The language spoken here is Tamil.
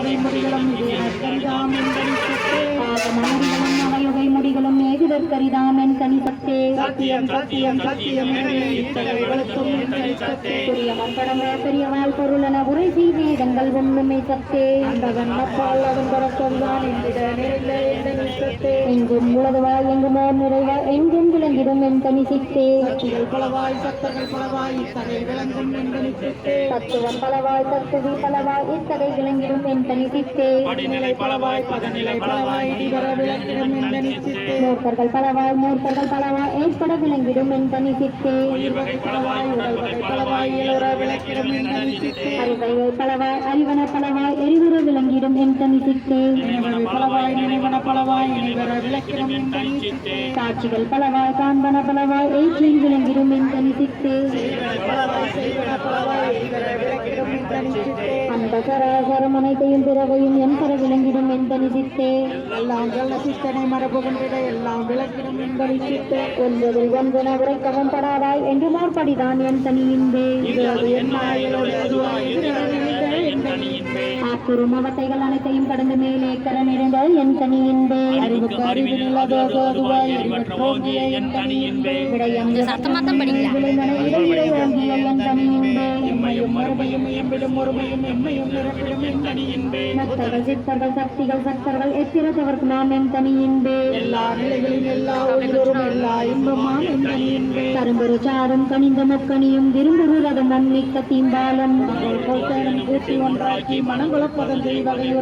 அவை முடிகளும் முடிகளும் ஏகுதற்கரிதாம் என் தனி சத்தே. சத்தியம் சத்தியம் சத்தியம் எனவே இத்தகைய வெளுத்தும் என்பதை சத்தே. புரிய மன்படமே பெரியவாள் பொருளென உரை செய்வேதங்கள் உண்ணுமை சத்தே. அந்தவன் அப்பால் அவன் பரப்பம்தான் இந்த எங்கும் உளதுவாய் எங்குமோ நிறைவாய் எங்கும் விளங்கிடும் என் தனி சித்தே. கட்சிகள் பலவாய் சத்தங்கள் பலவாய் இத்தகைய விளங்கும் என்பதை சத்தே. தத்துவம் பலவாய் தத்துவி பலவாய் இத்தகை விளங்கிடும் என் தனி சித்தே. படிநிலை பலவாய் பதநிலை பலவாய் இடிவர விளக்கிடும் என்பதை சித்தே. மூர்க்கர்கள் பலவாய் மூர்க்கர்கள் பலவாய் ஏற்பட விளங்கிடும் என் தனி சித்தே. உயிர்வகை பலவாய் உடல் வகை பலவாய் இயலுற விளக்கிடும் என்பதை சித்தே. அறிவைவை பலவாய் அறிவன பலவாய் எரிவுற விளங்கிடும் என் தனி சித்தே நினைவவை பலவாய் நினைவன பலவாய் இனிவர விளக்கிடும் என்பதை சித்தே காட்சிகள் பலவாய் காண்பன பலவாய் ஏற்றில் விளங்கிடும் என் தனி சித்தே பலவாய் செய்வன பலவாய் இனிவர விளக்கிடும் என்பதை சித்தே அந்த சராசரம் அனைத்தையும் பிறவையும் என் பெற விளங்கிடும் என் எல்லாம் கள்ள சித்தனை மரபுகின்றத எல்லாம் விளக்கிடும் சித்தே ஒன்பதில் ஒன்றென உரைக்கவும் படாதாய் என்று மோர்படிதான் என் தனியின்பே. என்ன அவத்தைகள் அனைத்தையும் கடந்து மேலே கர நிறைந்த என் தனியின்பே அறிவுக்கு அறிவு நிலதோது அதுவாய் அறிவற்றோங்கிய விடயம் என் தனியின்பே எம்பிடும் ஒருமையும் எம்மையும் நிரப்பிடும் என் தனி இன்பே சித்தர்கள் சக்திகள் சக்தர்கள் எத்திரத்தவர்க்கு நாம் என் தனியின்பே எல்லா நிலைகளில் எல்லா உயிரும் எல்லா இன்பமாம் என் தனி இன்பே? கரும்புரு சாரும் கனிந்த முக்கணியும் விரும்புரு ரதம் மிக்க தீம்பாலம். கூட்டி ஒன்றாக்கி மனங்குழப்பதன் செய்வகையுற